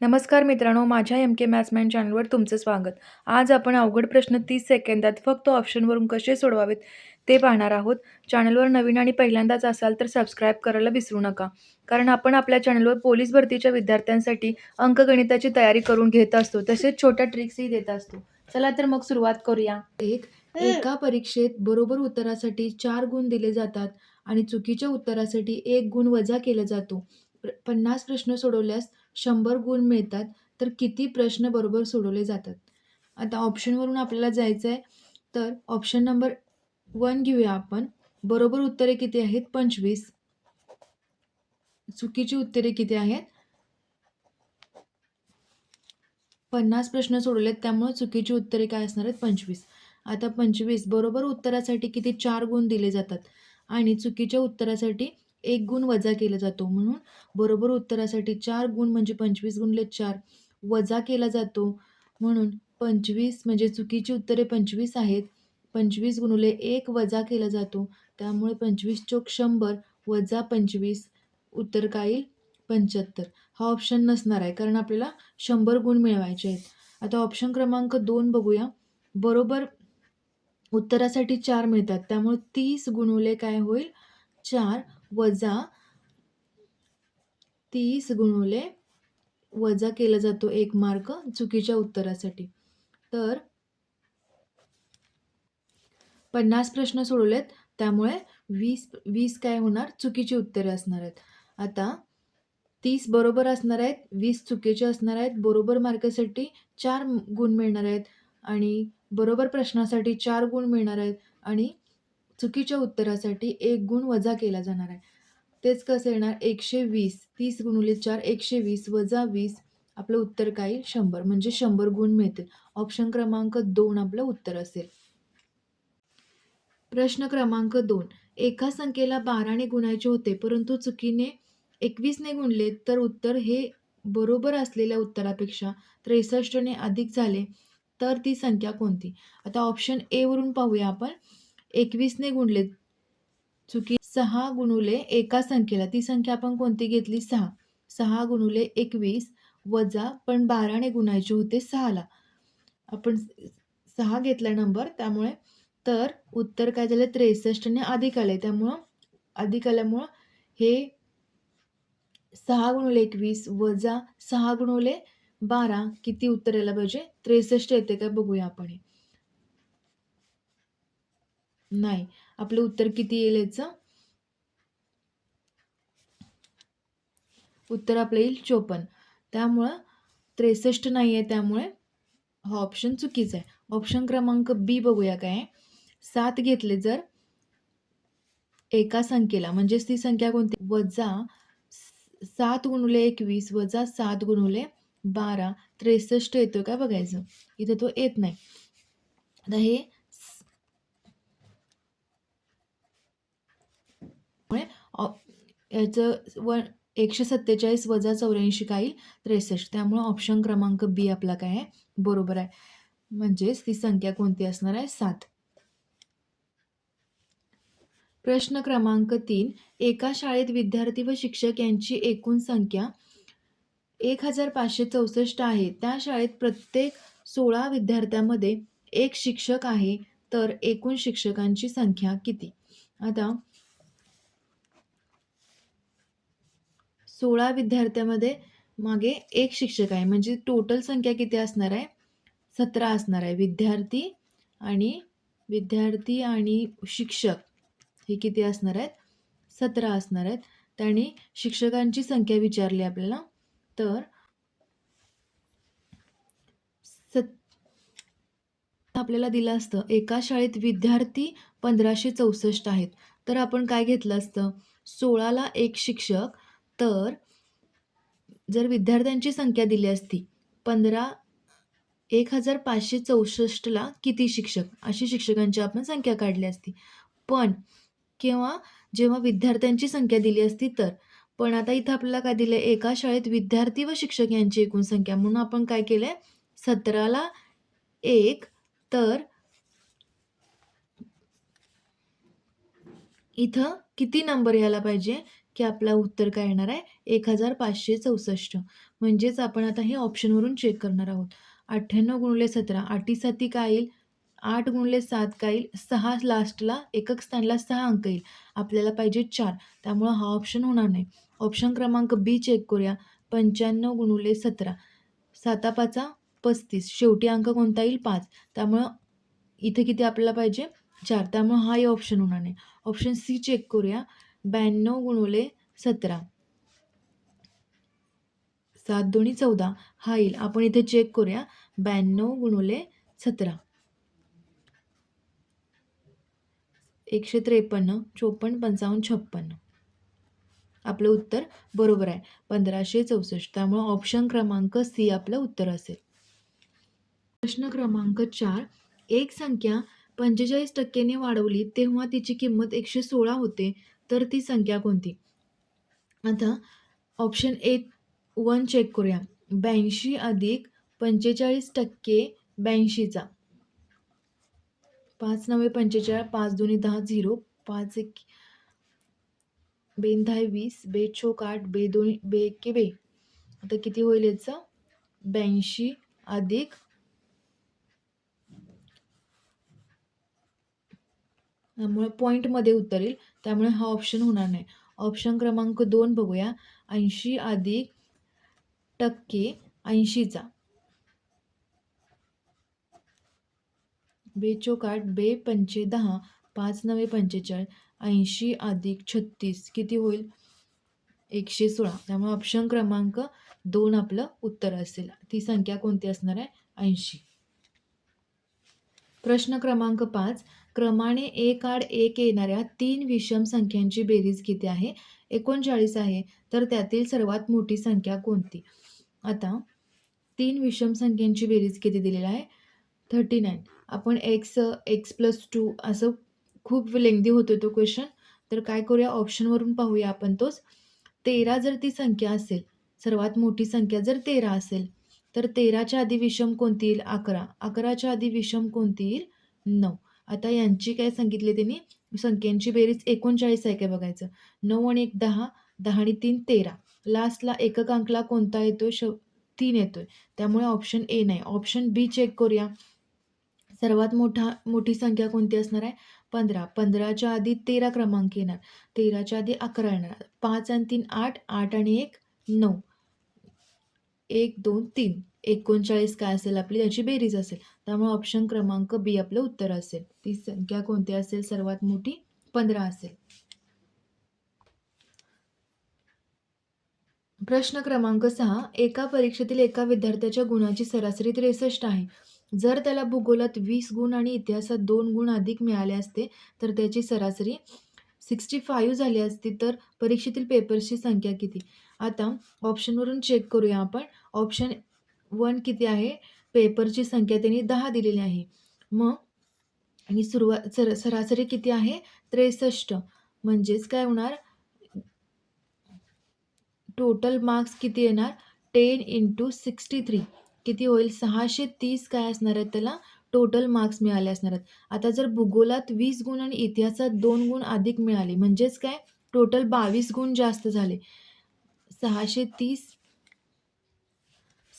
नमस्कार मित्रांनो माझ्या एम के मॅथ्समॅन चॅनलवर तुमचं स्वागत. आज आपण अवघड प्रश्न तीस सेकंदात फक्त ऑप्शनवरून कसे सोडवावेत ते पाहणार आहोत. चॅनलवर नवीन आणि पहिल्यांदाच असाल तर सबस्क्राईब करायला विसरू नका. कारण आपण आपल्या चॅनलवर पोलीस भरतीच्या विद्यार्थ्यांसाठी अंकगणिताची तयारी करून घेत असतो. तसेच छोट्या ट्रिक्सही देत असतो. चला तर मग सुरुवात करूया. एक एका परीक्षेत बरोबर उत्तरासाठी चार गुण दिले जातात आणि चुकीच्या उत्तरासाठी एक गुण वजा केला जातो. पन्नास प्रश्न सोडवल्यास शंभर गुण मिळतात तर किती प्रश्न बरोबर सोडवले जातात? आता ऑप्शनवरून आपल्याला जायचं आहे तर ऑप्शन नंबर वन घेऊया आपण. बरोबर उत्तरे किती आहेत? पंचवीस. चुकीची उत्तरे किती आहेत? पन्नास प्रश्न सोडवलेत त्यामुळे चुकीची उत्तरे काय असणार आहेत? पंचवीस. आता पंचवीस बरोबर उत्तरासाठी किती चार गुण दिले जातात? आणि चुकीच्या उत्तरासाठी एक गुण वजा केला जातो म्हणून बरोबर उत्तरासाठी चार गुण म्हणजे पंचवीस गुणले चार वजा केला जातो म्हणून पंचवीस म्हणजे चुकीची उत्तरे पंचवीस आहेत. पंचवीस गुणुले एक वजा केला जातो. त्यामुळे पंचवीस चोक शंभर वजा पंचवीस उत्तर काय येईल पंच्याहत्तर. हा ऑप्शन नसणार आहे कारण आपल्याला शंभर गुण मिळवायचे आहेत. आता ऑप्शन क्रमांक दोन बघूया. बरोबर उत्तरासाठी चार मिळतात. त्यामुळे तीस गुणुले काय होईल? चार वजा तीस गुणुले वजा केला जातो एक मार्क चुकीच्या उत्तरासाठी. तर पन्नास प्रश्न सोडवलेत त्यामुळे वीस वीस काय होणार? चुकीची उत्तरे असणार आहेत. आता तीस बरोबर असणार आहेत वीस चुकीचे असणार आहेत बरोबर मार्कासाठी चार गुण मिळणार आहेत आणि बरोबर प्रश्नासाठी चार गुण मिळणार आहेत आणि चुकीच्या उत्तरासाठी एक गुण वजा केला जाणार आहे. तेच कसं येणार? एकशे वीस. तीस गुणुले चार एकशे वीस वजा वीस. आपलं उत्तर काय येईल? शंभर. म्हणजे शंभर गुण मिळतील. ऑप्शन क्रमांक दोन आपलं उत्तर असेल. प्रश्न क्रमांक दोन. एका संख्येला बाराने गुणायचे होते परंतु चुकीने एकवीसने गुणले तर उत्तर हे बरोबर असलेल्या उत्तरापेक्षा त्रेसष्टने अधिक झाले तर ती संख्या कोणती? आता ऑप्शन ए वरून पाहूया आपण. एकवीसने गुणले. चुकी सहा गुणुले एका संख्येला. ती संख्या आपण कोणती घेतली? सहा. सहा गुणुले एकवीस वजा पण बाराने गुणायचे होते सहाला. आपण सहा घेतला नंबर त्यामुळे तर उत्तर काय झालं? त्रेसष्टने अधिक आले त्यामुळं अधिक आल्यामुळं हे सहा गुणुले एकवीस वजा सहा गुणुले बारा किती उत्तर यायला पाहिजे? त्रेसष्ट येते का? बघूया आपण हे. नाही. आपलं उत्तर किती येईल याचं? उत्तर आपलं येईल चोपन्न. त्यामुळं त्रेसष्ट नाही आहे त्यामुळे हा ऑप्शन चुकीचा आहे. ऑप्शन क्रमांक बी बघूया काय. सात घेतले जर एका संख्येला म्हणजेच ती संख्या कोणती? वजा सात गुणुले एकवीस वजा सात गुणुले बारा त्रेसष्ट येतो का बघायचं? इथं तो येत नाही. आता हे स- याचं व एकशे सत्तेचाळीस वजा चौऱ्याऐंशी काय येईल त्रेसष्ट. त्यामुळं ऑप्शन क्रमांक बी आपला काय आहे? बरोबर आहे. म्हणजेच ती संख्या कोणती असणार आहे? सात. प्रश्न क्रमांक तीन. एका शाळेत विद्यार्थी व शिक्षक यांची एकूण संख्या एक हजार पाचशे चौसष्ट आहे. त्या शाळेत प्रत्येक सोळा विद्यार्थ्यांमध्ये एक शिक्षक आहे तर एकूण शिक्षकांची संख्या किती? आता सोळा विद्यार्थ्यामध्ये मागे एक शिक्षक आहे. म्हणजे टोटल संख्या किती असणार आहे? सतरा असणार आहे. विद्यार्थी आणि विद्यार्थी आणि शिक्षक हे किती असणार आहेत? सतरा असणार आहेत. त्याने शिक्षकांची संख्या विचारली आपल्याला. तर सत आपल्याला दिलं असतं एका शाळेत विद्यार्थी पंधराशे चौसष्ट आहेत. तर आपण काय घेतलं असतं? सोळाला एक शिक्षक तर जर विद्यार्थ्यांची संख्या दिली असती पंधरा एक हजार पाचशे चौसष्टला किती शिक्षक? अशी शिक्षकांची आपण संख्या काढली असती. पण किंवा जेव्हा विद्यार्थ्यांची संख्या दिली असती तर पण आता इथं आपल्याला काय दिलं एका शाळेत विद्यार्थी व शिक्षक यांची एकूण संख्या. म्हणून आपण काय केलं आहे सतराला एक तर इथं किती नंबर यायला पाहिजे? की आपला उत्तर काय येणार आहे? एक हजार पाचशे चौसष्ट. म्हणजेच आपण आता हे ऑप्शनवरून चेक करणार आहोत. अठ्ठ्याण्णव गुणले सतरा आठी साती काय येईल? आठ गुणले सात काय येईल? सहा लास्टला एकक स्थानला सहा अंक येईल. आपल्याला पाहिजे चार. त्यामुळं हा ऑप्शन होणार नाही. ऑप्शन क्रमांक बी चेक करूया. पंच्याण्णव गुणुले सतरा. साता पाचा पस्तीस. शेवटी अंक कोणता येईल? पाच. त्यामुळं इथे किती आपल्याला पाहिजे? चार. त्यामुळं हाही ऑप्शन होणार नाही. ऑप्शन सी चेक करूया. ब्याण्णव गुणवले सतरा. सात दोन्ही चौदा. हा येईल. आपण इथे चेक करूया. ब्याण्णव गुणवले सतरा. एकशे त्रेपन्न चोपन्न पंचावन्न छप्पन्न. आपलं उत्तर बरोबर आहे. पंधराशे चौसष्ट. त्यामुळं ऑप्शन क्रमांक सी आपलं उत्तर असेल. प्रश्न क्रमांक चार. एक संख्या पंचेचाळीस टक्क्याने वाढवली तेव्हा तिची किंमत एकशे सोळा होते. तर ती संख्या कोणती? आता ऑप्शन ए वन चेक करूया. ब्याऐंशी अधिक पंचेचाळीस टक्के ब्याऐंशीचा. पाच नव्हे पंचेचाळीस पाच दोन्ही दहा झिरो पाच एक बेन दहा वीस बे चोक आठ बे दोन्ही बे एके बे आता किती होईल याचं? ब्याऐंशी अधिक त्यामुळे पॉईंटमध्ये उतरेल. त्यामुळे हा ऑप्शन होणार नाही. ऑप्शन क्रमांक दोन बघूया. ऐंशी अधिक टक्के ऐंशीचा. बे चोक बे पंचे दहा पाच नवे पंचेचाळीस ऐंशी अधिक छत्तीस. किती होईल? एकशे सोळा. त्यामुळे ऑप्शन क्रमांक दोन आपलं उत्तर असेल. ती संख्या कोणती असणार आहे? ऐंशी. प्रश्न क्रमांक पाच. क्रमाने एक आड एक येणाऱ्या तीन विषम संख्यांची बेरीज किती आहे? एकोणचाळीस आहे. तर त्यातील सर्वात मोठी संख्या कोणती? आता तीन विषम संख्यांची बेरीज किती दिलेली आहे? Thirty nine. आपण एक्स एक्स प्लस टू असं खूप लेंदी होतो तो क्वेश्चन. तर काय करूया? ऑप्शनवरून पाहूया आपण तोच. तेरा जर ती संख्या असेल सर्वात मोठी संख्या जर तेरा असेल तर तेराच्या आधी विषम कोणती येईल? अकरा. अकराच्या आधी विषम कोणती येईल? नऊ. आता यांची काय सांगितली त्यांनी? संख्यांची बेरीज एकोणचाळीस आहे काय बघायचं? नऊ आणि एक दहा दहा आणि तीन तेरा. लास्टला एकक अंकला कोणता येतो श तीन येतोय. त्यामुळे ऑप्शन ए नाही. ऑप्शन बी चेक करूया. सर्वात मोठा मोठी संख्या कोणती असणार आहे? पंधरा. पंधराच्या आधी तेरा क्रमांक येणार. तेराच्या आधी अकरा येणार. पाच आणि तीन आठ आठ आणि एक नऊ. एक दोन तीन. एकोणचाळीस काय असेल आपली याची बेरीज असेल. त्यामुळे ऑप्शन क्रमांक बी आपलं उत्तर असेल. ती संख्या कोणती असेल? सर्वात मोठी पंधरा असेल. प्रश्न क्रमांक सहा एका परीक्षेतील एका विद्यार्थ्याच्या गुणाची सरासरी त्रेसष्ट आहे. जर त्याला भूगोलात वीस गुण आणि इतिहासात दोन गुण अधिक मिळाले असते तर त्याची सरासरी सिक्स्टी फाईव्ह झाली असती तर परीक्षेतील पेपर्सची संख्या किती? आता ऑप्शनवरून चेक करूया आपण. ऑप्शन वन किती आहे? पेपरची संख्या त्यांनी दहा दिलेली आहे. मग आणि सुरुवात सर सरासरी किती आहे? त्रेसष्ट. म्हणजेच काय होणार? टोटल मार्क्स किती येणार? Ten into sixty three. किती होईल? सहाशे तीस काय असणार आहेत त्याला? टोटल मार्क्स मिळाले असणार आहेत. आता जर भूगोलात वीस गुण आणि इतिहासात दोन गुण अधिक मिळाले म्हणजेच काय? टोटल बावीस गुण जास्त झाले. सहाशे तीस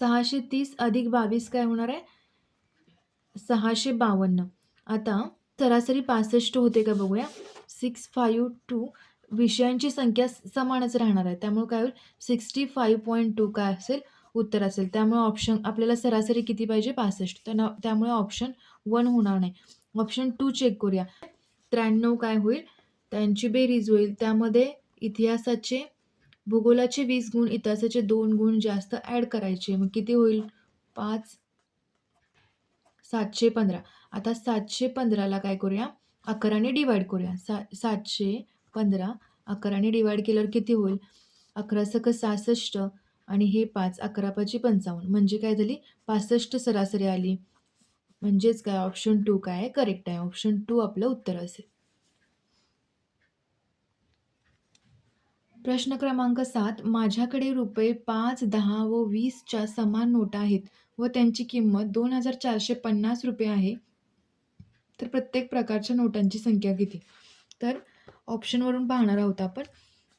सहाशे तीस अधिक बावीस काय होणार आहे? सहाशे बावन्न. आता सरासरी पासष्ट होते का बघूया? Six five two. विषयांची संख्या समानच राहणार आहे. त्यामुळे काय होईल? सिक्स्टी फाईव्ह पॉईंट टू काय असेल? उत्तर असेल. त्यामुळे ऑप्शन आपल्याला सरासरी किती पाहिजे? पासष्ट. तर त्यामुळे ऑप्शन वन होणार नाही. ऑप्शन टू चेक करूया. त्र्याण्णव काय होईल? त्यांची बेरीज होईल. त्यामध्ये इतिहासाचे भूगोलाचे वीस गुण इतिहासाचे दोन गुण जास्त ॲड करायचे. मग किती होईल? पाच सातशे पंधरा. आता सातशे पंधराला काय करूया? अकराने डिवाईड करूया. सा सातशे पंधरा अकराने डिवाईड केल्यावर किती होईल? अकरा सक सहासष्ट आणि हे पाच अकरा पाची पंचावन्न. म्हणजे काय झाली? पासष्ट सरासरी आली. म्हणजेच काय? ऑप्शन टू काय? आहे करेक्ट आहे. ऑप्शन टू आपलं उत्तर असेल. प्रश्न क्रमांक सात माझ्याकडे रुपये पाच दहा व वीसच्या समान नोटा आहेत व त्यांची किंमत दोन हजार चारशे पन्नास रुपये आहे. तर प्रत्येक प्रकारच्या नोटांची संख्या किती? तर ऑप्शनवरून पाहणार आहोत आपण.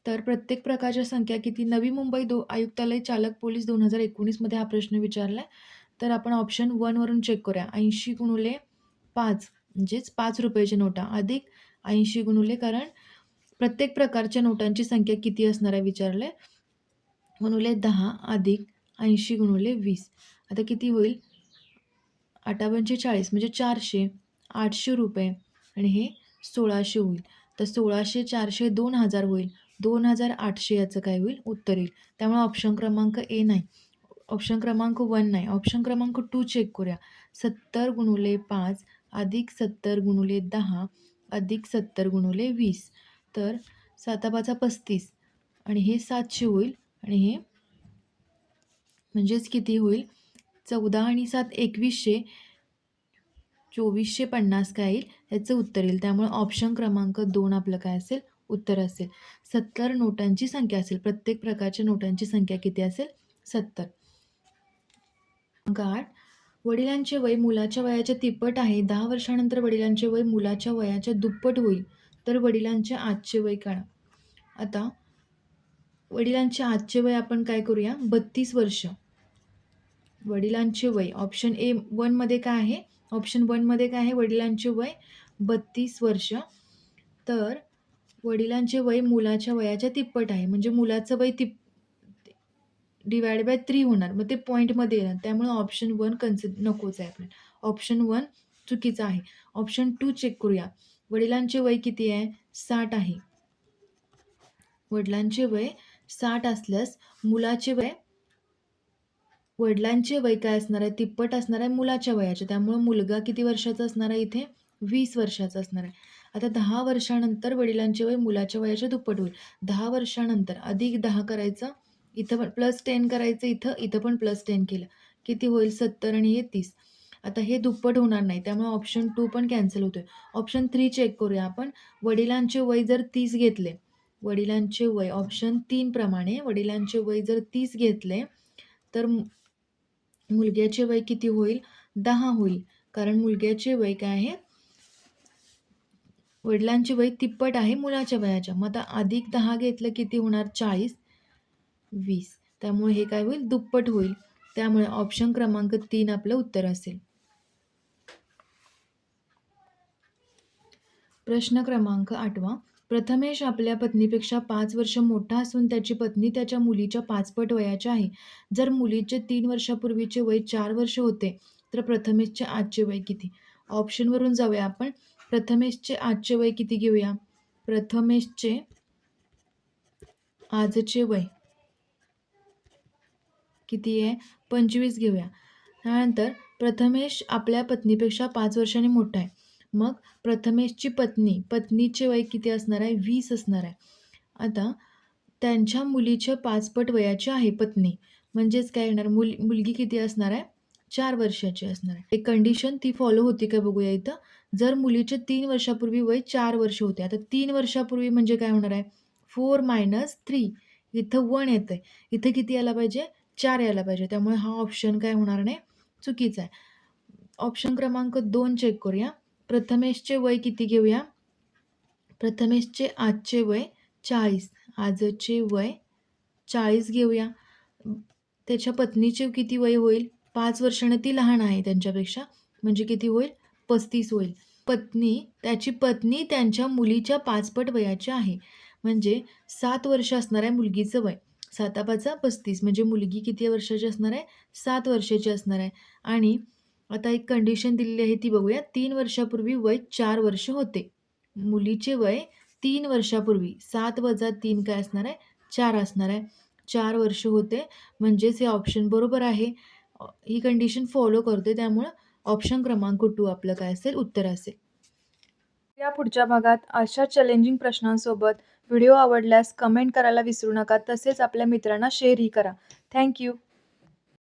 तर प्रत्येक प्रकारच्या संख्या किती? नवी मुंबई दो आयुक्तालय चालक पोलीस दोन हजार एकोणीसमध्ये हा प्रश्न विचारला आहे तर आपण ऑप्शन वनवरून चेक करूया. ऐंशी गुणुले पाच म्हणजेच पाच रुपयाच्या नोटा. अधिक ऐंशी गुणुले कारण प्रत्येक प्रकारच्या नोटांची संख्या किती असणार आहे विचारलं आहे गुणुले दहा अधिक ऐंशी गुणुले वीस. आता किती होईल? अठावनशे चाळीस म्हणजे चारशे आठशे रुपये. आणि हे सोळाशे होईल. तर सोळाशे चारशे दोन हजार होईल. दोन हजार आठशे याचं काय होईल? उत्तर येईल. त्यामुळे ऑप्शन क्रमांक ए नाही. ऑप्शन क्रमांक वन नाही. ऑप्शन क्रमांक टू चेक करूया. सत्तर गुणुले पाच अधिक सत्तर गुणुले दहा अधिक सत्तर गुणुले वीस. तर सातापाचा पस्तीस. आणि हे सातशे होईल. आणि हे म्हणजेच किती होईल? चौदा आणि सात एकवीसशे. चोवीसशे पन्नास काय येईल? याचं उत्तर येईल. त्यामुळे ऑप्शन क्रमांक दोन आपलं काय असेल? उत्तर असेल. सत्तर नोटांची संख्या असेल. प्रत्येक प्रकारच्या नोटांची संख्या किती असेल? सत्तर. आठ. वडिलांचे वय मुलाच्या वयाच्या तिप्पट आहे. दहा वर्षानंतर वडिलांचे वय मुलाच्या वयाच्या दुप्पट होईल. तर वडिलांचे आजचे वय काढा. आता वडिलांचे आजचे वय आपण काय करूया? बत्तीस वर्ष. वडिलांचे वय. ऑप्शन ए वनमध्ये काय आहे? ऑप्शन वनमध्ये काय आहे? वडिलांचे वय बत्तीस वर्ष. तर वडिलांचे वय मुलाच्या वयाच्या तिप्पट आहे. म्हणजे मुलाचं वय तिप डिवाइड बाय थ्री होणार. मग ते पॉईंटमध्ये येणार. त्यामुळे ऑप्शन वन कन्सिड नकोच आहे आपल्याला. ऑप्शन वन चुकीचं आहे. ऑप्शन टू चेक करूया. वडिलांचे वय किती आहे? साठ आहे. वडिलांचे वय साठ असल्यास मुलाचे वय वडिलांचे वय काय असणार आहे? तिप्पट असणार आहे मुलाच्या वयाचे. त्यामुळं मुलगा किती वर्षाचा असणार आहे इथे? वीस वर्षाचा असणार आहे. आता दहा वर्षानंतर वडिलांचे वय मुलाच्या वयाच्या दुप्पट होईल. दहा वर्षानंतर अधिक दहा करायचं इथं पण प्लस टेन करायचं इथं इथं पण प्लस टेन केलं. किती होईल? सत्तर आणि हे तीस. आता हे दुप्पट होणार नाही त्यामुळे ऑप्शन टू पण कॅन्सल होतोय. ऑप्शन थ्री चेक करूया आपण. वडिलांचे वय जर तीस घेतले वडिलांचे वय ऑप्शन तीनप्रमाणे वडिलांचे वय जर तीस घेतले तर मुलग्याचे वय किती होईल? दहा होईल. कारण मुलग्याचे वय काय आहे? वडिलांचे वय तिप्पट आहे मुलाच्या वयाच्या. मग आता अधिक दहा घेतलं किती होणार? चाळीस वीस. त्यामुळे हे काय होईल? दुप्पट होईल. त्यामुळे ऑप्शन क्रमांक तीन आपलं उत्तर असेल. प्रश्न क्रमांक आठवा. प्रथमेश आपल्या पत्नीपेक्षा पाच वर्ष मोठा असून त्याची पत्नी त्याच्या मुलीच्या पाचपट वयाची आहे. जर मुलीचे तीन वर्षापूर्वीचे वय चार वर्ष होते तर प्रथमेशचे आजचे वय किती? ऑप्शनवरून जाऊया आपण. प्रथमेशचे आजचे वय किती घेऊया? प्रथमेशचे आजचे वय किती आहे? पंचवीस घेऊया. त्यानंतर प्रथमेश आपल्या पत्नीपेक्षा पाच वर्षांनी मोठा आहे. मग प्रथमेशची पत्नी पत्नीचे वय किती असणार आहे? वीस असणार आहे. आता त्यांच्या मुलीच्या पाचपट वयाची आहे पत्नी. म्हणजेच काय येणार? मुल मुलगी किती असणार आहे? चार वर्षाची असणार आहे. एक कंडिशन ती फॉलो होती का बघूया इथं? जर मुलीचे तीन वर्षापूर्वी वय चार वर्ष होते आता तीन वर्षापूर्वी म्हणजे काय होणार आहे? Four minus three. इथं वन येतं आहे इथं किती यायला पाहिजे? चार यायला पाहिजे. त्यामुळे हा ऑप्शन काय होणार नाही? चुकीचा आहे. ऑप्शन क्रमांक दोन चेक करूया. प्रथमेशचे वय किती घेऊया? प्रथमेशचे आजचे वय चाळीस. आजचे वय चाळीस घेऊया. त्याच्या पत्नीचे किती वय होईल? पाच वर्षानं ती लहान आहे त्यांच्यापेक्षा. म्हणजे किती होईल? पस्तीस होईल. पत्नी त्याची पत्नी त्यांच्या मुलीच्या पाचपट वयाची आहे. म्हणजे सात वर्ष असणार आहे मुलगीचं वय. सातापाचा पस्तीस. म्हणजे मुलगी किती वर्षाची असणार आहे? सात वर्षाची असणार आहे. आणि आता एक कंडिशन दिलेली आहे ती बघूया. तीन वर्षापूर्वी वय चार वर्ष होते. मुलीचे वय तीन वर्षापूर्वी. सात वजा तीन काय असणार आहे? चार असणार आहे. चार वर्ष होते. म्हणजेच हे ऑप्शन बरोबर आहे. ही कंडिशन फॉलो करते त्यामुळं ऑप्शन क्रमांक टू आपलं काय असेल? उत्तर असेल. या पुढच्या भागात अशा चॅलेंजिंग प्रश्नांसोबत व्हिडिओ आवडल्यास कमेंट करायला विसरू नका. तसेच आपल्या मित्रांना शेअरही करा. थँक्यू